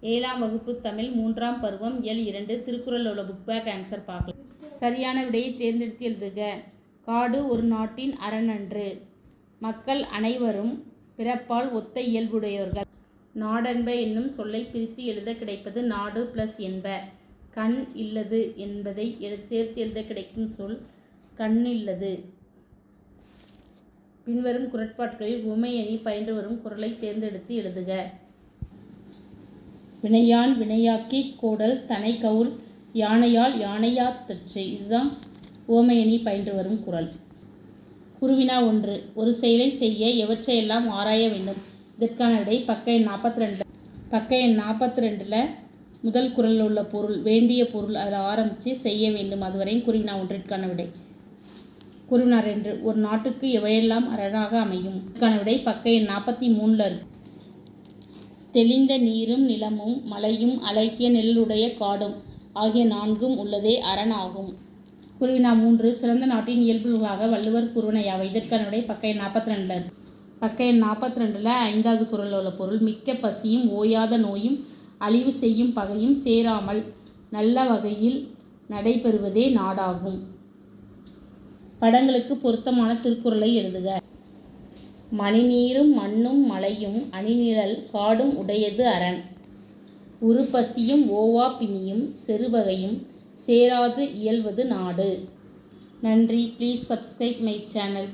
ஏழாம் வகுப்பு தமிழ் மூன்றாம் பருவம் எல் இரண்டு திருக்குறள் உள்ள புக் பேக் ஆன்சர் பார்க்கலாம். சரியான விடையை தேர்ந்தெடுத்து எழுதுக. காடு ஒரு நாட்டின் அரணன்று. மக்கள் அனைவரும் பிறப்பால் ஒத்த இயல்புடையவர்கள். நாடென்ப என்னும் சொல்லை பிரித்து எழுத கிடைப்பது நாடு ப்ளஸ் என்ப. கண் இல்லது என்பதை எழு சேர்த்து எழுத கிடைக்கும் சொல் கண்ணில்லது பின்வரும் குரட்பாட்களில் உமையணி பயின்று வரும் குரலை தேர்ந்தெடுத்து எழுதுக. வினையான் வினையாக்கி கோடல் தனை கவுல் யானையால் யானையா தச்சை. இதுதான் ஓமையணி பயின்று வரும் குரல் குருவினா ஒன்று. ஒரு செயலை செய்ய எவற்றையெல்லாம் ஆராய வேண்டும்? இதற்கான விடை பக்க எண் நாற்பத்தி ரெண்டு பக்க எண் நாற்பத்தி ரெண்டில் முதல் குரலில் உள்ள பொருள் வேண்டிய பொருள் அதில் ஆரம்பித்து செய்ய வேண்டும். அதுவரையும் குருவினா ஒன்றிற்கான விடை. குருவினா ரெண்டு. ஒரு நாட்டுக்கு எவையெல்லாம் அரணாக அமையும்? இதற்கான விடை பக்க எண் நாற்பத்தி மூணில் இருக்கு. தெளிந்த நீரும் நிலமும் மலையும் அழகிய நெல்லுடைய காடும் ஆகிய நான்கும் உள்ளதே அரணாகும். குருவினா மூன்று சிறந்த நாட்டின் இயல்புகளாக வள்ளுவர் கூறுவனையாவை இதற்கான பக்க எண் நாற்பத்தி ரெண்டில் பக்க எண் நாற்பத்தி ரெண்டில் ஐந்தாவது குரலில் உள்ள பொருள் மிக்க பசியும் ஓயாத நோயும் அழிவு செய்யும் பகையும் சேராமல் நல்ல வகையில் நடைபெறுவதே நாடாகும். படங்களுக்கு பொருத்தமான திருக்குறளை எழுதுக. மணிநீரும் மண்ணும் மலையும் அணிநிழல் காடும் உடையது அரண். உருப்பசியும் ஓவா பிணியும் செருவகையும் சேராது இயல்வது நாடு. நன்றி. Please subscribe my channel